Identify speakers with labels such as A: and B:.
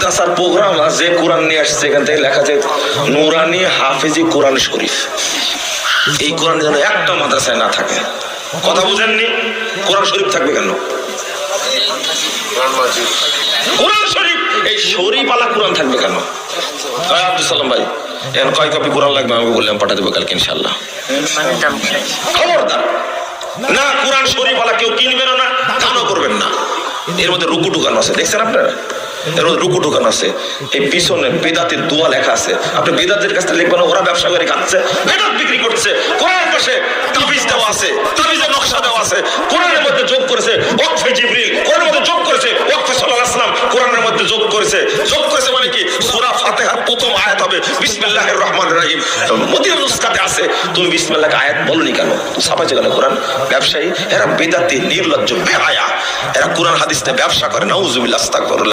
A: মাদ্রাসার প্রোগ্রাম যে কোরআন নিয়ে আসছে, এখান থেকে লেখা যায় নুরানি হাফিজি কোরআন শরীফ। এই কোরআন যেন একটা মাদ্রাসায় না থাকে। কথা বুঝেননি? কোরআন শরীফ থাকবে কেন? কোরআন শরীফ, এই শরীফ আলা কোরআন থাকবে কেন? আব্দুল সালাম ভাই এখন কয় কপি কোরআন লাগবে আমাকে বললাম পাঠা দেবো কালকে ইনশাল্লাহ খবরদার, না, কোরআন শরীফ আলা কেউ কিনবেন না, দানও করবেন না। এর মধ্যে রুকু টুকানো আছে, দেখছেন আপনারা? এর মধ্যে রুকু আছে। এই পিছনে বেদাতের দোয়া লেখা আছে। আপনি বেদাতের কাছে লিখবেন, ওরা ব্যবসা করে খাচ্ছে, বেদাত বিক্রি করছে কোরআন পাশে তাবিজ দেওয়া আছে, তাবিজের নকশা দেওয়া আছে, কোরআনের মধ্যে যোগ করেছে ওয়াকফে জিবরিল, কোরআনের মধ্যে যোগ করেছে ওয়াকফে সাল্লাল্লাহু আলাইহি সাল্লাম কোরআনের মধ্যে যোগ করেছে। যোগ করেছে মানে কি? সূরা ফাতিহার প্রথম আয়াত হবে, বিসমিল্লাহির রহমানির রহিম। নুসখাতে আছে। তুমি আয়াত বলনি কেন? ছাপাইছে কেন কোরআন? ব্যবসায়ী, এরা বেদাতি, নির্লজ্জ, বেহায়া। এরা কোরআন, হাদিস ব্যবসা করে, নাউজুবিল্লাহ, আস্তাগফিরুল্লাহ।